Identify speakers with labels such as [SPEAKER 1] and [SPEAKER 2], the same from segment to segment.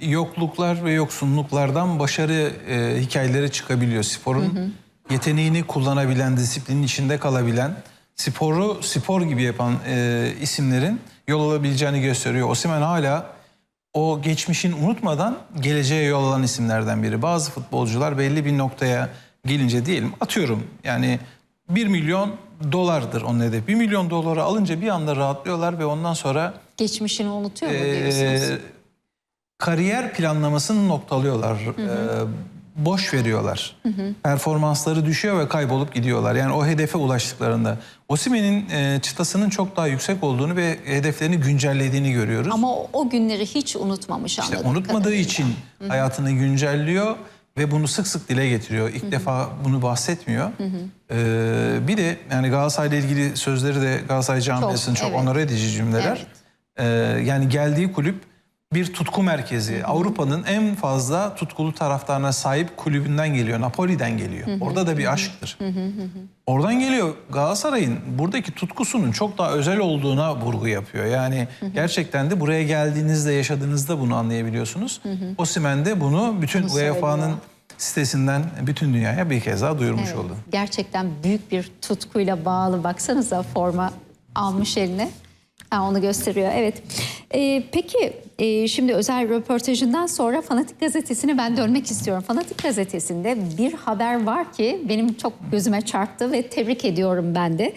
[SPEAKER 1] yokluklar ve yoksunluklardan başarı e, hikayeleri çıkabiliyor. Sporun yeteneğini kullanabilen, disiplinin içinde kalabilen, sporu spor gibi yapan e, isimlerin yol alabileceğini gösteriyor. Osimhen hala o geçmişin unutmadan geleceğe yol alan isimlerden biri. Bazı futbolcular belli bir noktaya gelince diyelim atıyorum yani 1 milyon dolardır onun hedefi. 1 milyon doları alınca bir anda rahatlıyorlar ve ondan sonra
[SPEAKER 2] Geçmişini unutuyor mu
[SPEAKER 1] ee,
[SPEAKER 2] diyorsunuz?
[SPEAKER 1] Kariyer planlamasını noktalıyorlar. Ee, boş veriyorlar. Performansları düşüyor ve kaybolup gidiyorlar. Yani o hedefe ulaştıklarında. Osimhen'in e, çıtasının çok daha yüksek olduğunu ve hedeflerini güncellediğini görüyoruz.
[SPEAKER 2] Ama o, o günleri hiç unutmamış
[SPEAKER 1] İşte unutmadığı
[SPEAKER 2] kadarıyla.
[SPEAKER 1] için hayatını güncelliyor ve bunu sık sık dile getiriyor. İlk defa bunu bahsetmiyor. Ee, bir de yani Galatasaray'la ilgili sözleri de Galatasaray camiasının çok,
[SPEAKER 2] evet.
[SPEAKER 1] onur edici cümleler.
[SPEAKER 2] Evet.
[SPEAKER 1] Ee, yani geldiği kulüp bir tutku merkezi. Avrupa'nın en fazla tutkulu taraftarına sahip kulübünden geliyor. Napoli'den geliyor. Orada da bir aşktır. Oradan geliyor. Galatasaray'ın buradaki tutkusunun çok daha özel olduğuna vurgu yapıyor. Yani gerçekten de buraya geldiğinizde, yaşadığınızda bunu anlayabiliyorsunuz. Osimhen de bunu bütün UEFA'nın sitesinden bütün dünyaya bir kez daha duyurmuş
[SPEAKER 2] Evet,
[SPEAKER 1] oldu.
[SPEAKER 2] Gerçekten büyük bir tutkuyla bağlı. Baksanıza forma almış eline. Ha, onu gösteriyor. Evet. Ee, peki e, şimdi özel röportajından sonra Fanatik Gazetesi'ne ben dönmek istiyorum. Fanatik Gazetesi'nde bir haber var ki benim çok gözüme çarptı ve tebrik ediyorum ben de.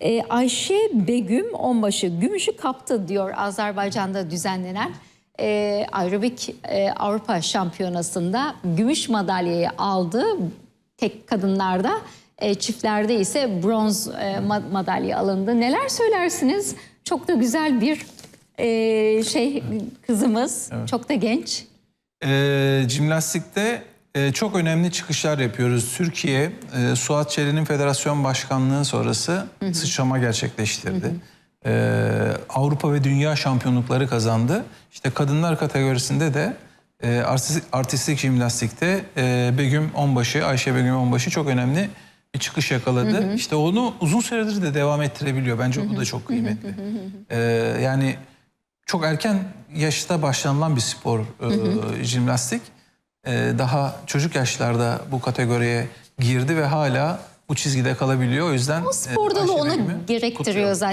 [SPEAKER 2] Ee, Ayşe Begüm Onbaşı gümüşü kaptı diyor Azerbaycan'da düzenlenen e, aerobik e, Avrupa Şampiyonası'nda gümüş madalyayı aldı tek kadınlarda. E, çiftlerde ise bronz e, ma- madalya alındı. Neler söylersiniz? Çok da güzel bir e, şey kızımız. Çok da genç.
[SPEAKER 1] Ee, jimnastikte e, çok önemli çıkışlar yapıyoruz. Türkiye, e, Suat Çelik'in federasyon başkanlığı sonrası sıçrama gerçekleştirdi. Ee, Avrupa ve Dünya şampiyonlukları kazandı. İşte kadınlar kategorisinde de e, artistik, artistik jimnastikte e, Begüm Onbaşı, Ayşe Begüm Onbaşı çok önemli bir çıkış yakaladı. İşte onu uzun süredir de devam ettirebiliyor. Bence bu da çok kıymetli. Ee, yani çok erken yaşta başlanılan bir spor e, jimnastik. E, daha çocuk yaşlarda bu kategoriye girdi ve hala bu çizgide kalabiliyor. O yüzden
[SPEAKER 2] O spor dalı
[SPEAKER 1] Ayşe
[SPEAKER 2] onu gerektiriyor
[SPEAKER 1] kutluyorum.
[SPEAKER 2] zaten.